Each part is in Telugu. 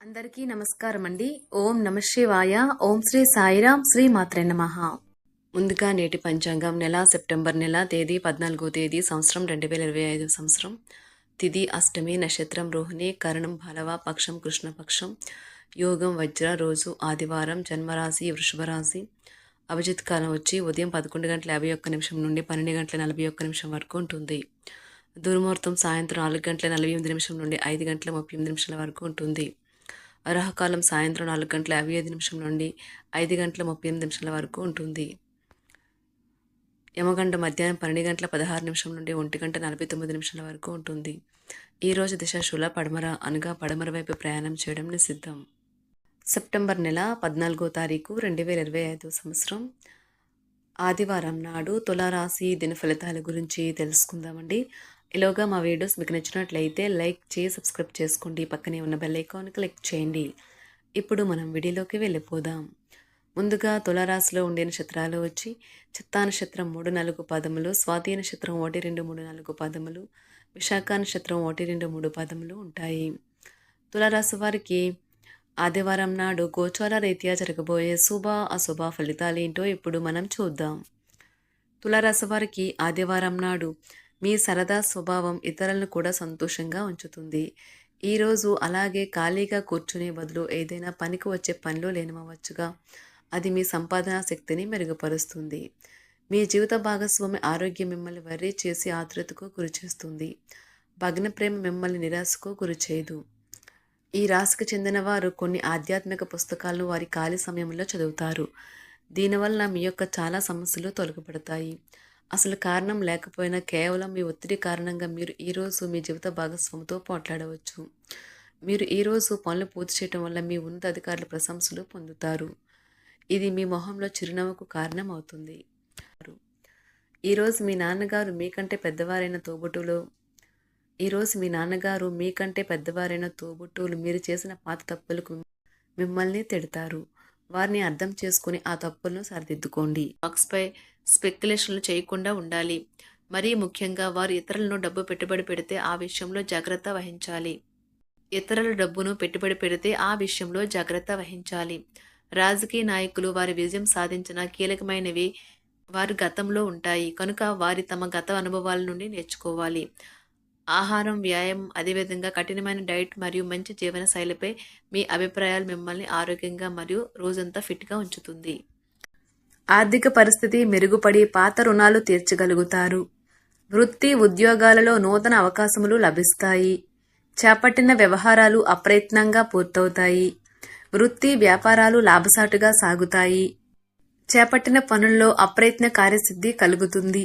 అందరికీ నమస్కారం అండి ఓం నమ శివాయ. ఓం శ్రీ సాయిరాం శ్రీ మాత్రే నమ. ముందుగా నేటి పంచాంగం నెల సెప్టెంబర్ నెల తేదీ పద్నాలుగో తేదీ సంవత్సరం రెండు వేల ఇరవై ఐదు సంవత్సరం. తిది అష్టమి నక్షత్రం రోహిణి కరణం భలవ పక్షం కృష్ణపక్షం యోగం వజ్ర రోజు ఆదివారం జన్మరాశి వృషభరాశి. అభిజిత్ కాలం వచ్చి ఉదయం పదకొండు గంటల యాభై ఒక్క నిమిషం నుండి పన్నెండు గంటల నలభై ఒక్క నిమిషం వరకు ఉంటుంది. దుర్ముహూర్తం సాయంత్రం నాలుగు గంటల నలభై ఎనిమిది నిమిషం నుండి ఐదు గంటల ముప్పై ఎనిమిది నిమిషాల వరకు ఉంటుంది. అర్హకాలం సాయంత్రం నాలుగు గంటల యాభై ఐదు నిమిషం నుండి ఐదు గంటల ముప్పై ఎనిమిది నిమిషాల వరకు ఉంటుంది. యమగండ మధ్యాహ్నం పన్నెండు గంటల పదహారు నిమిషం నుండి ఒంటి గంట నలభై తొమ్మిది నిమిషాల వరకు ఉంటుంది. ఈ రోజు దిశ శుల పడమర అనగా పడమర వైపు ప్రయాణం చేయడం నిషిద్ధం. సెప్టెంబర్ నెల పద్నాలుగో తారీఖు రెండు వేల ఇరవై ఐదు సంవత్సరం. ఆదివారం నాడు తులారాశి దిన ఫలితాల గురించి తెలుసుకుందామండి. ఇలాగా మా వీడియోస్ మీకు నచ్చినట్లయితే లైక్ చేసి సబ్స్క్రైబ్ చేసుకోండి. పక్కనే ఉన్న బెల్ ఐకాన్ క్లిక్ చేయండి. ఇప్పుడు మనం వీడియోలోకి వెళ్ళిపోదాం. ముందుగా తులారాశిలో ఉండే నక్షత్రాలు వచ్చి చిత్తా నక్షత్రం మూడు నాలుగు పదములు స్వాతి నక్షత్రం ఒకటి రెండు మూడు నాలుగు పదములు విశాఖ నక్షత్రం ఒకటి రెండు మూడు పదములు ఉంటాయి. తులారాశి వారికి ఆదివారం నాడు గోచార రీత్యా జరగబోయే శుభ అశుభ ఫలితాలు ఏంటో ఇప్పుడు మనం చూద్దాం. తులారాశి వారికి ఆదివారం నాడు మీ సరదా స్వభావం ఇతరులను కూడా సంతోషంగా ఉంచుతుంది. ఈరోజు అలాగే ఖాళీగా కూర్చునే బదులు ఏదైనా పనికి వచ్చే పనిలో లేనవచ్చుగా అది మీ సంపాదనా శక్తిని మెరుగుపరుస్తుంది. మీ జీవిత భాగస్వామి ఆరోగ్యం మిమ్మల్ని వర్రీ చేసి ఆతృతకు గురిచేస్తుంది భగ్న ప్రేమ మిమ్మల్ని నిరాశకు గురిచేయదు ఈ రాశికి చెందిన వారు కొన్ని ఆధ్యాత్మిక పుస్తకాలను వారి ఖాళీ సమయంలో చదువుతారు. దీనివల్ల మీ యొక్క చాలా సమస్యలు తొలగపడతాయి. అసలు కారణం లేకపోయినా కేవలం మీ ఒత్తిడి కారణంగా మీరు ఈరోజు మీ జీవిత భాగస్వామితో పోట్లాడవచ్చు. మీరు ఈరోజు పనులు పూర్తి చేయడం వల్ల మీ ఉన్నత అధికారుల ప్రశంసలు పొందుతారు. ఇది మీ మొహంలో చిరునవ్వుకు కారణం అవుతుంది ఈరోజు మీ నాన్నగారు మీకంటే పెద్దవారైన తోబుట్టులు ఈరోజు మీ నాన్నగారు మీకంటే పెద్దవారైన తోబుట్టులు మీరు చేసిన పాత తప్పులకు మిమ్మల్ని తిడతారు. వారిని అర్థం చేసుకుని ఆ తప్పులను సరిదిద్దుకోండి. బాక్స్పై స్పెక్యులేషన్లు చేయకుండా ఉండాలి. మరీ ముఖ్యంగా వారు ఇతరులను డబ్బు పెట్టుబడి పెడితే ఆ విషయంలో జాగ్రత్త వహించాలి. ఇతరుల డబ్బును పెట్టుబడి పెడితే ఆ విషయంలో జాగ్రత్త వహించాలి. రాజకీయ నాయకులు వారి విజయం సాధించిన కీలకమైనవి వారి గతంలో ఉంటాయి. కనుక వారి తమ గత అనుభవాల నుండి నేర్చుకోవాలి. ఆహారం వ్యాయామం అదేవిధంగా కఠినమైన డైట్ మరియు మంచి జీవన శైలిపై మీ అభిప్రాయాలు మిమ్మల్ని ఆరోగ్యంగా మరియు రోజంతా ఫిట్గా ఉంచుతుంది. ఆర్థిక పరిస్థితి మెరుగుపడి పాత రుణాలు తీర్చగలుగుతారు. వృత్తి ఉద్యోగాలలో నూతన అవకాశములు లభిస్తాయి. చేపట్టిన వ్యవహారాలు అప్రయత్నంగా పూర్తవుతాయి. వృత్తి వ్యాపారాలు లాభసాటుగా సాగుతాయి. చేపట్టిన పనుల్లో అప్రయత్న కార్యసిద్ధి కలుగుతుంది.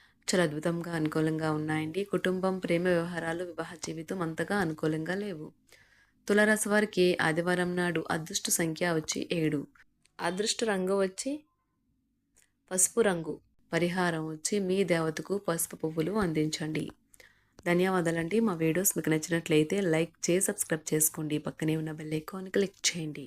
చాలా అద్భుతంగా అనుకూలంగా ఉన్నాయండి. కుటుంబం ప్రేమ వ్యవహారాలు వివాహ జీవితం అంతగా అనుకూలంగా లేవు. తులారాశి వారికి ఆదివారం నాడు అదృష్ట సంఖ్య వచ్చి ఏడు. అదృష్ట రంగు వచ్చి పసుపు రంగు. పరిహారం వచ్చి మీ దేవతకు పసుపు పువ్వులు అందించండి. ధన్యవాదాలండి. మా వీడియోస్ మీకు నచ్చినట్లయితే లైక్ చేసి సబ్స్క్రైబ్ చేసుకోండి. పక్కనే ఉన్న బెల్ ఐకాన్ క్లిక్ చేయండి.